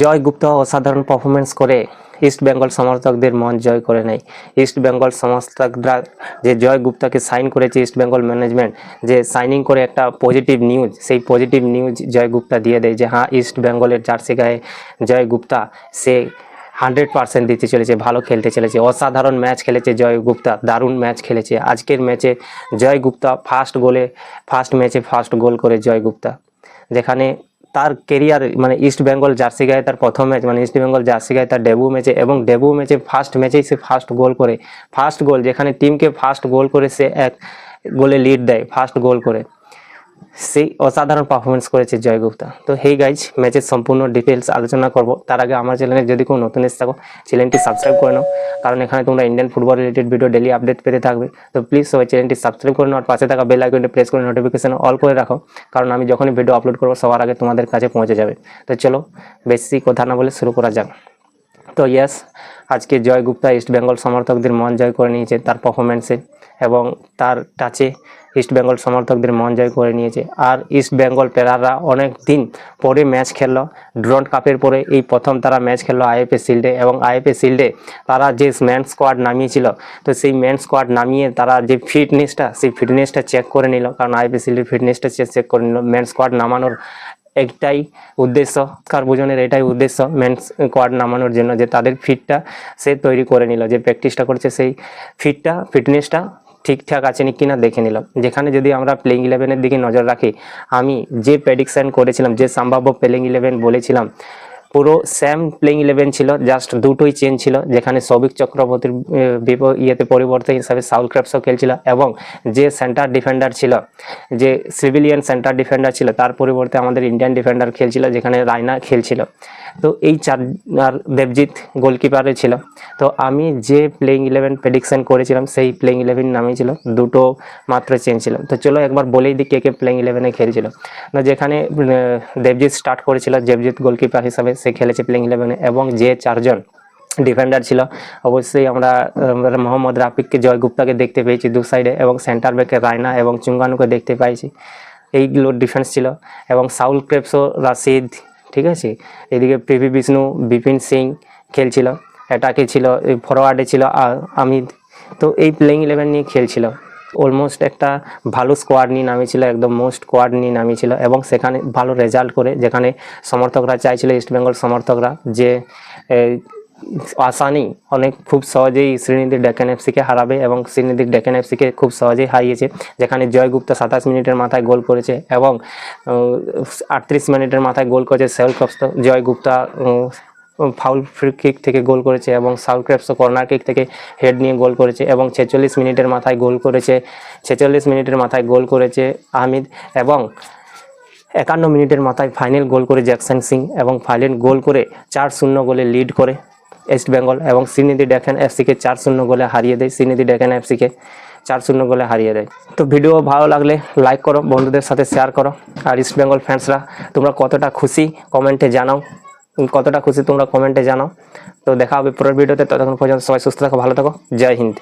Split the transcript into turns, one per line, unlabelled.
জয় গুপ্তা অসাধারণ পারফরমেন্স করে ইস্ট বেঙ্গল সমর্থকদের মন জয় করে নেয়। ইস্ট বেঙ্গল সমর্থকরা যে জয় গুপ্তাকে সাইন করেছে ইস্ট বেঙ্গল ম্যানেজমেন্ট যে সাইনিং করে একটা পজিটিভ নিউজ সেই পজিটিভ নিউজ জয় গুপ্তা দিয়ে দেয় যে হ্যাঁ ইস্ট বেঙ্গলের জার্সি গায়ে জয় গুপ্তা, সে হান্ড্রেড পার্সেন্ট দিতে চলেছে, ভালো খেলতে চলেছে, অসাধারণ ম্যাচ খেলেছে জয় গুপ্তা, দারুণ ম্যাচ খেলেছে। আজকের ম্যাচে জয় গুপ্তা ফার্স্ট গোলে ফার্স্ট ম্যাচে ফার্স্ট গোল করে জয় গুপ্তা। যেখানে তার কেরিয়ার মানে ইস্ট বেঙ্গল জার্সি গায়ে তার প্রথম ম্যাচ মানে ইস্ট বেঙ্গল জার্সি গায়ে তার ডেবু ম্যাচে এবং ডেবু ম্যাচে ফার্স্ট ম্যাচেই সে ফার্স্ট গোল করে। ফার্স্ট গোল যেখানে টিমকে ফার্স্ট গোল করে সে এক গোলে লিড দেয় ফার্স্ট গোল করে। সেই অসাধারণ পারফরমেন্স করেছে জয় গুপ্তা। তো হেই গাইজ ম্যাচের সম্পূর্ণ ডিটেলস আলোচনা করব। তার আগে আমার চ্যানেলে যদি কোনো নতুন এসে থাকো চ্যানেলটি সাবস্ক্রাইব করে নাও। কারণ এখানে তোমরা Indian football related video daily update পেতে থাকবে। তো প্লিজ সবাই চ্যানেলটি সাবস্ক্রাইব করে নাও আর পাশে থাকা বেল আইকনটি প্রেস করে নোটিফিকেশন অল করে রাখো। কারণ আমি যখনই ভিডিও আপলোড করব, সবার আগে তোমাদের কাছে পৌঁছে যাবে। তো চলো, বেশি কথা না বলে শুরু করা যাক। তো ইয়েস আজকে জয় গুপ্তা ইস্ট বেঙ্গল সমর্থকদের মন জয় করে নিয়েছে তার পারফরমেন্সে এবং তার টাচে ইস্ট বেঙ্গল সমর্থকদের মন জয় করে নিয়েছে। আর ইস্ট বেঙ্গল প্লেয়াররা অনেক দিন পরে ম্যাচ খেললো। ড্রন কাপের পরে এই প্রথম তারা ম্যাচ খেললো আইএফএ শিল্ডে এবং আইএফএ শিল্ডে তারা যে ম্যান স্কোয়াড নামিয়েছিল, তো সেই ম্যান স্কোয়াড নামিয়ে তারা যে ফিটনেসটা সেই ফিটনেসটা চেক করে নিল। কারণ আইএফএ শিল্ডের ফিটনেসটা চেক করে নিল। ম্যান স্কোয়াড নামানোর একটাই উদ্দেশ্য কার বোঝনের এটাই উদ্দেশ্য মেন্স কোয়াড নামানোর জন্য যে তাদের ফিটটা সে তৈরি করে নিল, যে প্র্যাকটিসটা করছে সেই ফিটটা ফিটনেসটা ঠিকঠাক আছে কি কিনা দেখে নিলাম। যেখানে যদি আমরা প্লেইং ইলেভেনের দিকে নজর রাখি, আমি যে প্রেডিকশান করেছিলাম, যে সম্ভাব্য প্লেইং ইলেভেন বলেছিলাম পুরো স্যাম প্লেইং ইলেভেন ছিল জাস্ট দুটোই চেঞ্জ ছিল, যেখানে সৌভিক চক্রবর্তীর ইয়েতে পরিবর্তে হিসাবে সাউল ক্র্যাপসও খেলছিল এবং যে সেন্টার ডিফেন্ডার ছিল, যে সিভিলিয়ান সেন্টার ডিফেন্ডার ছিল, তার পরিবর্তে আমাদের ইন্ডিয়ান ডিফেন্ডার খেলছিল, যেখানে রায়না খেলছিল। তো এই চার, আর দেবজিৎ গোলকিপারে ছিল। তো আমি যে প্লেইং ইলেভেন প্রেডিকশন করেছিলাম, সেই প্লেইং ইলেভেন নামই ছিল, দুটো মাত্র চেঞ্জ ছিল। তো চলো একবার বলেই দিই কে কে প্লেইং ইলেভেনে খেলছিল। না যেখানে দেবজিৎ স্টার্ট করেছিল, দেবজিৎ গোলকিপার হিসাবে সে খেলেছে প্লেইং ইলেভেনে এবং যে চারজন ডিফেন্ডার ছিল, অবশ্যই আমরা মোহাম্মদ রাফিককে জয় গুপ্তাকে দেখতে পেয়েছি দু সাইডে এবং সেন্টার ব্যাকে রায়না এবং চুঙ্গানুকে দেখতে পাইছি। এইগুলো ডিফেন্স ছিল এবং সাউল ক্রেপসো, রাশিদ, ঠিক আছে? এদিকে পিভি বিষ্ণু, বিপিন সিং খেলছিল। অ্যাটাকে ছিল ফরওয়ার্ডে ছিল আমিদ তো এই প্লেইং ইলেভেন নিয়ে খেলছিল। অলমোস্ট একটা ভালো স্কোয়াড নিয়ে নামিয়েছিল একদম মোস্ট স্কোয়াড নিয়ে নামিয়েছিল এবং সেখানে ভালো রেজাল্ট করে যেখানে সমর্থকরা চাইছিল ইস্ট বেঙ্গল সমর্থকরা যে আসানি অনেক খুব সহজেই শ্রীনিধি ডেকান এফসিকে হারাবে এবং শ্রীনিধি ডেকান এফসিকে খুব সহজেই হারিয়েছে যেখানে জয় গুপ্তা সাতাশ মিনিটের মাথায় গোল করেছে এবং আটত্রিশ মিনিটের মাথায় গোল করেছে Saul Crespo Joy Gupta um, foul free kick থেকে গোল করেছে এবং সাউল ক্রেপসও কর্নার কিক থেকে হেড নিয়ে গোল করেছে এবং ছেচল্লিশ মিনিটের মাথায় গোল করেছে। ছেচল্লিশ মিনিটের মাথায় গোল করেছে আহমিদ এবং একান্ন মিনিটের মাথায় ফাইনাল গোল করে জ্যাকসন সিং এবং ফাইনাল গোল করে চার শূন্য গোলে লিড করে ইস্ট বেঙ্গল এবং শ্রীনিধি ডেকেন এফসিকে চার শূন্য গোলে হারিয়ে দেয়। শ্রীনিধি ডেকেন এফসিকে চার শূন্য গোলে হারিয়ে দেয়। তো ভিডিও ভালো লাগলে লাইক করো, বন্ধুদের সাথে শেয়ার করো। আর ইস্ট বেঙ্গল ফ্যান্সরা তোমরা কতটা খুশি? কমেন্টে জানাও। কতটা খুশি তোমরা কমেন্টে জানাও। তো দেখা হবে পরের ভিডিওতে ততক্ষণ পর্যন্ত সবাই সুস্থ থাকো, ভালো থাকো। জয় হিন্দ।